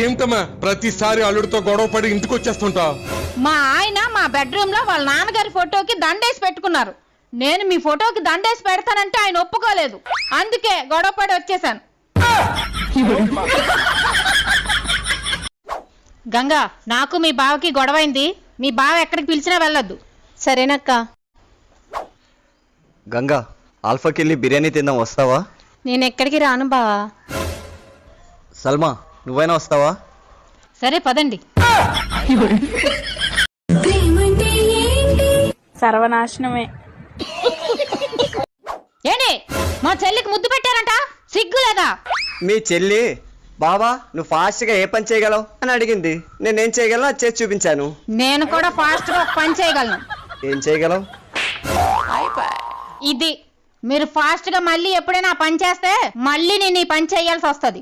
ఏమిటమ్మా ప్రతిసారి అల్లుడితో గొడవ పడి ఇంటికి వచ్చేస్తుంటావు? మా ఆయన మా బెడ్రూమ్లో వాళ్ళ నాన్నగారి ఫోటోకి దండేసి పెట్టుకున్నారు. నేను మీ ఫోటోకి దండేసి పెడతానంటే ఆయన ఒప్పుకోలేదు. అందుకే గొడవ పడి వచ్చేసాను గంగా నాకు మీ బావకి గొడవైంది మీ బావ ఎక్కడికి పిలిచినా వెళ్ళొద్దు. సరేనక్క. గంగా ఆల్ఫాకి వెళ్ళి బిర్యానీ తిందాం వస్తావా? నేను ఎక్కడికి రాను బావా. సల్మా నువ్వైనా వస్తావా? సరే పదండి. సర్వనాశనమే. ఏంటి మా చెల్లికి ముద్దు పెట్టారంట? సిగ్గు లేదా? మీ చెల్లి బావా నువ్వు ఫాస్ట్గా ఏ పని చేయగలవు? అని అడిగింది. నేనేం చేయగలను? అది చేసి చూపించాను. నేను కూడా ఫాస్ట్గా ఒక పని చేయగలను. ఏం చేయగలవు? ఇది మీరు ఫాస్ట్గా మళ్ళీ ఎప్పుడైనా ఆ పని చేస్తే మళ్ళీ నేను ఈ పని చేయాల్సి వస్తుంది.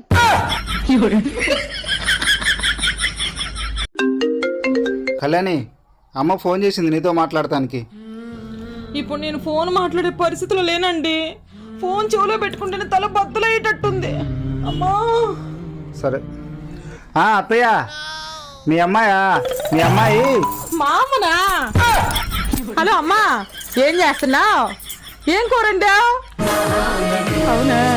కళ్యాణి అమ్మ ఫోన్ చేసింది నీతో మాట్లాడటానికి. ఇప్పుడు నేను ఫోన్ మాట్లాడే పరిస్థితిలో లేనండి. ఫోన్ చెవిలో పెట్టుకుంటేనే తల బద్దలయ్యేటట్టుంది. అమ్మా. సరే. ఆ, అత్తయ్య మీ అమ్మాయా? మీ అమ్మాయి? మామనా హలో అమ్మా. ఏం చేస్తున్నావు? ఏం కూరండా అవునా?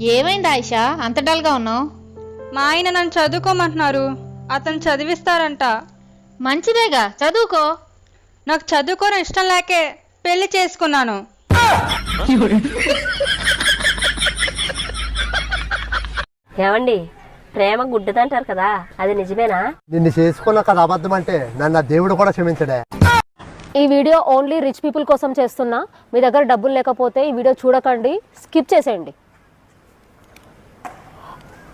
ఏమైంది ఆయిషా అంత డల్గా ఉన్నావు? మా ఆయన నన్ను చదువుకోమంటున్నారు. అతను చదివిస్తారంట. మంచిదేగా. చదువుకో. నాకు చదువుకోవడం ఇష్టం లేకే పెళ్ళి చేసుకున్నాను. ఏమండి? ప్రేమ గుడ్డిదంటారు కదా అది నిజమేనా? నిన్ను చేసుకున్న కదా అబద్ధం అంటే నన్ను దేవుడు కూడా క్షమించడే. ఈ వీడియో ఓన్లీ రిచ్ పీపుల్ కోసం చేస్తున్నా. మీ దగ్గర డబ్బులు లేకపోతే ఈ వీడియో చూడకండి. స్కిప్ చేసేయండి.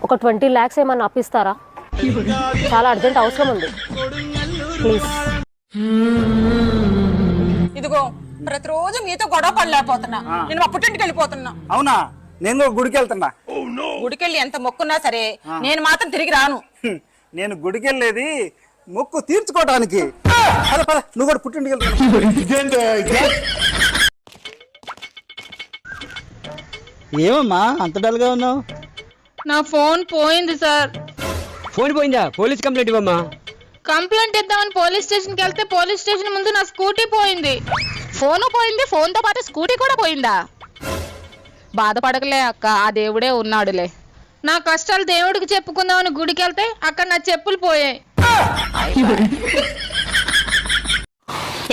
ఒక ట్వంటీ ల్యాక్స్ ఏమన్నా అప్పిస్తారా? చాలా అర్జెంట్ అవసరం ఉంది. ప్లీజ్. ఇదిగో ప్రతిరోజు మీతో గొడవ పడలేకపోతున్నా. నేను మా పుట్టింటికి వెళ్ళిపోతున్నా. అవునా? నేను కూడా గుడికి వెళ్తున్నా. గుడికెళ్ళి ఎంత మొక్కున్నా సరే నేను మాత్రం తిరిగి రాను. నేను గుడికి వెళ్ళేది మొక్కు తీర్చుకోవడానికి నువ్వు కూడా పుట్టింటికి వెళ్తున్నా ఏమమ్మా? అంత డల్గా ఉన్నావు? నా ఫోన్ పోయింది సార్. ఫోన్ పోయిందా? పోలీస్ కంప్లైంట్ ఇవ్వమ్మా. కంప్లైంట్ ఇద్దామని పోలీస్ స్టేషన్కి వెళ్తే పోలీస్ స్టేషన్ ముందు నా స్కూటీ పోయింది. ఫోను పోయింది ఫోన్తో పాటు స్కూటీ కూడా పోయిందా? బాధపడకలే అక్క ఆ దేవుడే ఉన్నాడులే. నా కష్టాలు దేవుడికి చెప్పుకుందామని గుడికి వెళ్తే అక్కడ నా చెప్పులు పోయాయి.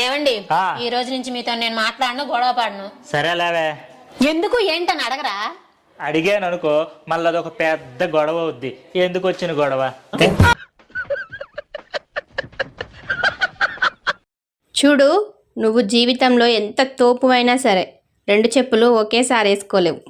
ఏమండి ఈ రోజు నుంచి మీతో నేను మాట్లాడను గొడవ పడను. సరేలేవే. ఎందుకు ఏంటని అడగరా? అడిగాను అనుకో మళ్ళీ అదొక పెద్ద గొడవ అవుద్ది. ఎందుకు వచ్చిన గొడవ? చూడు నువ్వు జీవితంలో ఎంత తోపు అయినా సరే రెండు చెప్పులు ఒకేసారి వేసుకోలేవు.